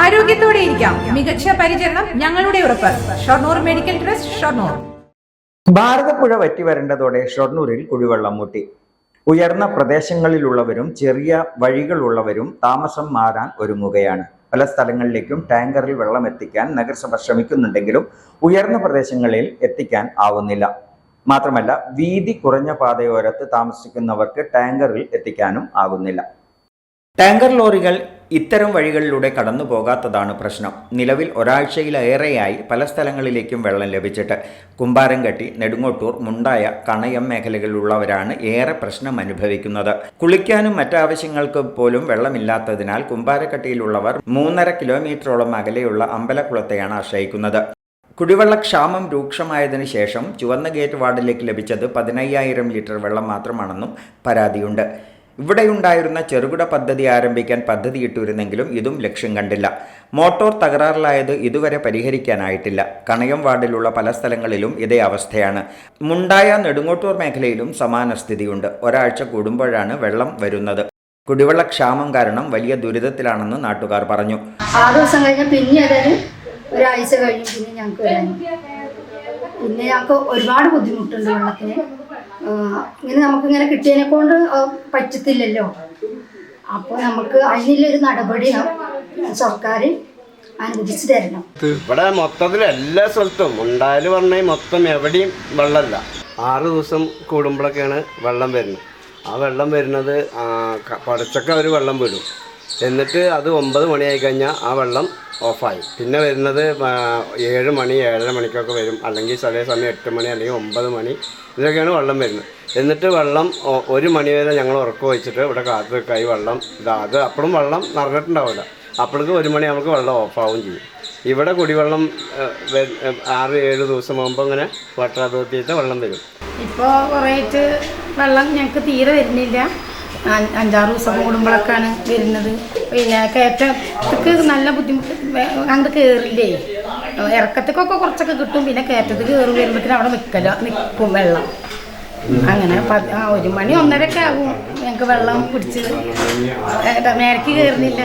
ആരോഗ്യത്തോടെ ഇരിക്കാം. മികച്ച പരിചരണം ഞങ്ങളുടെ ഉറപ്പ്. Shoranur medical trust Shoranur. Bharathapuzha വറ്റി വരേണ്ടതോടെ ഷൊർണൂരിൽ കുടിവെള്ളം മുട്ടി. ഉയർന്ന പ്രദേശങ്ങളിലുള്ളവരും ചെറിയ വഴികളുള്ളവരും താമസം മാറാൻ ഒരുങ്ങുകയാണ്. പല സ്ഥലങ്ങളിലേക്കും ടാങ്കറിൽ വെള്ളം എത്തിക്കാൻ നഗരസഭ ശ്രമിക്കുന്നുണ്ടെങ്കിലും ഉയർന്ന പ്രദേശങ്ങളിൽ എത്തിക്കാൻ ആവുന്നില്ല. മാത്രമല്ല വീതി കുറഞ്ഞ പാതയോരത്ത് താമസിക്കുന്നവർക്ക് ടാങ്കറിൽ എത്തിക്കാനും ആകുന്നില്ല ടാങ്കർ ലോറികൾ ഇത്തരം വഴികളിലൂടെ കടന്നു പോകാത്തതാണ് പ്രശ്നം. നിലവിൽ ഒരാഴ്ചയിലേറെയായി പല സ്ഥലങ്ങളിലേക്കും വെള്ളം ലഭിച്ചിട്ട്. കുമ്പാരംകട്ടി നെടുങ്ങോട്ടൂർ മുണ്ടായ കണയം മേഖലകളിലുള്ളവരാണ് ഏറെ പ്രശ്നം അനുഭവിക്കുന്നത് കുളിക്കാനും മറ്റാവശ്യങ്ങൾക്ക് പോലും വെള്ളമില്ലാത്തതിനാൽ കുമ്പാരക്കട്ടിയിലുള്ളവർ മൂന്നര കിലോമീറ്ററോളം അകലെയുള്ള അമ്പലക്കുളത്തെയാണ് ആശ്രയിക്കുന്നത്. കുടിവെള്ളക്ഷാമം രൂക്ഷമായതിനു ശേഷം ചുവന്ന ഗേറ്റ് വാർഡിലേക്ക് ലഭിച്ചത് പതിനയ്യായിരം ലിറ്റർ വെള്ളം മാത്രമാണെന്നും പരാതിയുണ്ട്. ഇവിടെയുണ്ടായിരുന്ന ചെറുകിട പദ്ധതി ആരംഭിക്കാൻ പദ്ധതിയിട്ടിരുന്നെങ്കിലും ഇതും ലക്ഷ്യം കണ്ടില്ല. മോട്ടോർ തകരാറിലായത് ഇതുവരെ പരിഹരിക്കാനായിട്ടില്ല. കണയം വാർഡിലുള്ള പല സ്ഥലങ്ങളിലും ഇതേ അവസ്ഥയാണ്. മുണ്ടായ നെടുങ്ങോട്ടൂർ മേഖലയിലും സമാന സ്ഥിതിയുണ്ട്. ഒരാഴ്ച കൂടുമ്പോഴാണ് വെള്ളം വരുന്നത്. കുടിവെള്ള ക്ഷാമം കാരണം വലിയ ദുരിതത്തിലാണെന്ന് നാട്ടുകാർ പറഞ്ഞു. ആറ് ദിവസം പിന്നെ ഒരാഴ്ച കഴിഞ്ഞ് പിന്നെ ഞങ്ങൾക്ക് വരാൻ. പിന്നെ ഞങ്ങൾക്ക് ഒരുപാട് ബുദ്ധിമുട്ടുണ്ട് വെള്ളത്തിന്. ഇങ്ങനെ നമുക്കിങ്ങനെ കിട്ടിയതിനെ കൊണ്ട് പറ്റത്തില്ലല്ലോ. അപ്പോൾ നമുക്ക് അതിനുള്ളൊരു നടപടി സർക്കാർ അനുവദിച്ചു തരണം. ഇവിടെ മൊത്തത്തിൽ എല്ലാ സ്ഥലത്തും ഉണ്ടായാലും പറഞ്ഞാൽ മൊത്തം എവിടെയും വെള്ളമല്ല. ആറ് ദിവസം കൂടുമ്പോഴൊക്കെയാണ് വെള്ളം വരുന്നത്. ആ വെള്ളം വരുന്നത് പടച്ചൊക്കെ അവർ വെള്ളം വിടും. എന്നിട്ട് അത് ഒമ്പത് മണിയായി കഴിഞ്ഞാൽ ആ വെള്ളം ഓഫായി. പിന്നെ വരുന്നത് ഏഴ് മണി ഏഴര മണിക്കൊക്കെ വരും. അല്ലെങ്കിൽ ചെറിയ സമയം എട്ട് മണി അല്ലെങ്കിൽ ഒമ്പത് മണി ഇതൊക്കെയാണ് വെള്ളം വരുന്നത്. എന്നിട്ട് വെള്ളം ഒരു മണി വരെ ഞങ്ങൾ ഉറക്കം വെച്ചിട്ട് ഇവിടെ കാത്തു വെക്കായി വെള്ളം ഇതാ അത് അപ്പോഴും വെള്ളം നിറഞ്ഞിട്ടുണ്ടാവില്ല. അപ്പോഴേക്കും ഒരു മണി നമുക്ക് വെള്ളം ഓഫാവും ചെയ്യും. ഇവിടെ കുടിവെള്ളം ആറ് ഏഴ് ദിവസം മുമ്പ് ഇങ്ങനെ വാട്ടർ അതോറിറ്റിയിട്ട് വെള്ളം വരും. ഇപ്പോൾ കുറേയായിട്ട് വെള്ളം ഞങ്ങൾക്ക് തീരെ വരുന്നില്ല. അഞ്ചാറ് ദിവസം കൂടുമ്പോഴൊക്കെയാണ് വരുന്നത്. പിന്നെ കയറ്റത്തേക്ക് നല്ല ബുദ്ധിമുട്ട് അങ്ങോട്ട് കയറില്ലേ ഇറക്കത്തേക്കൊക്കെ കുറച്ചൊക്കെ കിട്ടും പിന്നെ കയറ്റത്ത് കയറി വരുമ്പോഴത്തേക്കും അവിടെ നിൽക്കല നിൽക്കും വെള്ളം. അങ്ങനെ ആ, ഒരു മണി ഒന്നരക്കെ ആകും ഞങ്ങൾക്ക് വെള്ളം പിടിച്ച് മേലക്ക് കയറുന്നില്ല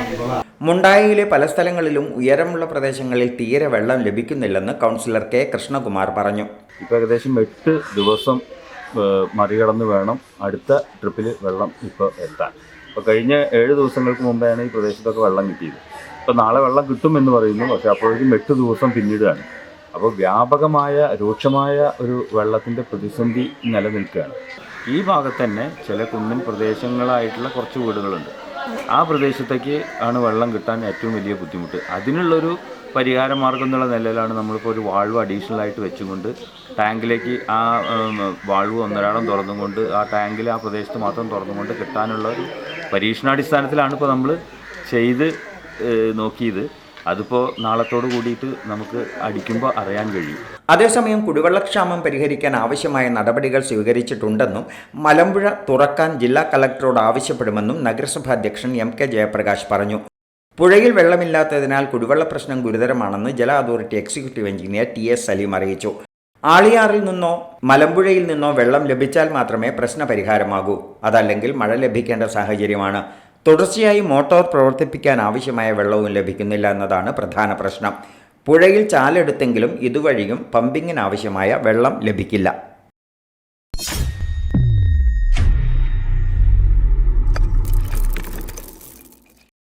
മുണ്ടായിയിലെ പല സ്ഥലങ്ങളിലും ഉയരമുള്ള പ്രദേശങ്ങളിൽ തീരെ വെള്ളം ലഭിക്കുന്നില്ലെന്ന് കൗൺസിലർ കെ. കൃഷ്ണകുമാർ പറഞ്ഞു. ഇപ്പം ഏകദേശം എട്ട് ദിവസം മറികടന്ന് വേണം അടുത്ത ട്രിപ്പിൽ വെള്ളം ഇപ്പോൾ എത്താൻ. അപ്പോൾ കഴിഞ്ഞ ഏഴ് ദിവസങ്ങൾക്ക് മുമ്പാണ് ഈ പ്രദേശത്തൊക്കെ വെള്ളം കിട്ടിയത്. അപ്പോൾ നാളെ വെള്ളം കിട്ടുമെന്ന് പറയുന്നു. പക്ഷേ അപ്പോഴേക്കും എട്ട് ദിവസം പിന്നീടാണ്. അപ്പോൾ വ്യാപകമായ രൂക്ഷമായ ഒരു വെള്ളത്തിന്റെ പ്രതിസന്ധി നിലനിൽക്കുകയാണ്. ഈ ഭാഗത്ത് തന്നെ ചില കുന്നിൻ പ്രദേശങ്ങളായിട്ടുള്ള കുറച്ച് വീടുകളുണ്ട്. ആ പ്രദേശത്തേക്ക് ആണ് വെള്ളം കിട്ടാൻ ഏറ്റവും വലിയ ബുദ്ധിമുട്ട്. അതിനുള്ളൊരു പരിഹാര മാർഗം എന്നുള്ള നിലയിലാണ് നമ്മളിപ്പോൾ ഒരു വാൾവ് അഡീഷണൽ ആയിട്ട് വെച്ചുകൊണ്ട് ടാങ്കിലേക്ക് ആ വാൾവ് ഒന്നരാടം തുറന്നുകൊണ്ട് ആ ടാങ്കിൽ ആ പ്രദേശത്ത് മാത്രം തുറന്നുകൊണ്ട് കിട്ടാനുള്ള ഒരു പരീക്ഷണാടിസ്ഥാനത്തിലാണ് ഇപ്പോൾ നമ്മൾ ചെയ്ത് നോക്കിയത്. അതിപ്പോൾ നാളത്തോട് കൂടിയിട്ട് നമുക്ക് അടിക്കുമ്പോൾ അറിയാൻ കഴിയും. അതേസമയം കുടിവെള്ളക്ഷാമം പരിഹരിക്കാൻ ആവശ്യമായ നടപടികൾ സ്വീകരിച്ചിട്ടുണ്ടെന്നും മലമ്പുഴ തുറക്കാൻ ജില്ലാ കളക്ടറോട് ആവശ്യപ്പെടുമെന്നും നഗരസഭാ അധ്യക്ഷൻ എം കെ ജയപ്രകാശ് പറഞ്ഞു. പുഴയിൽ വെള്ളമില്ലാത്തതിനാൽ കുടിവെള്ള പ്രശ്നം ഗുരുതരമാണെന്ന് ജല authority executive engineer T S Salim അറിയിച്ചു. ആളിയാറിൽ നിന്നോ മലമ്പുഴയിൽ നിന്നോ വെള്ളം ലഭിച്ചാൽ മാത്രമേ പ്രശ്ന പരിഹാരമാകൂ. അതല്ലെങ്കിൽ മഴ ലഭിക്കേണ്ട സാഹചര്യമാണ്. തുടർച്ചയായി മോട്ടോർ പ്രവർത്തിപ്പിക്കാൻ ആവശ്യമായ വെള്ളവും ലഭിക്കുന്നില്ല എന്നതാണ് പ്രധാന പ്രശ്നം. പുഴയിൽ ചാലെടുത്തെങ്കിലും ഇതുവഴിയും പമ്പിങ്ങിനാവശ്യമായ വെള്ളം ലഭിക്കില്ല.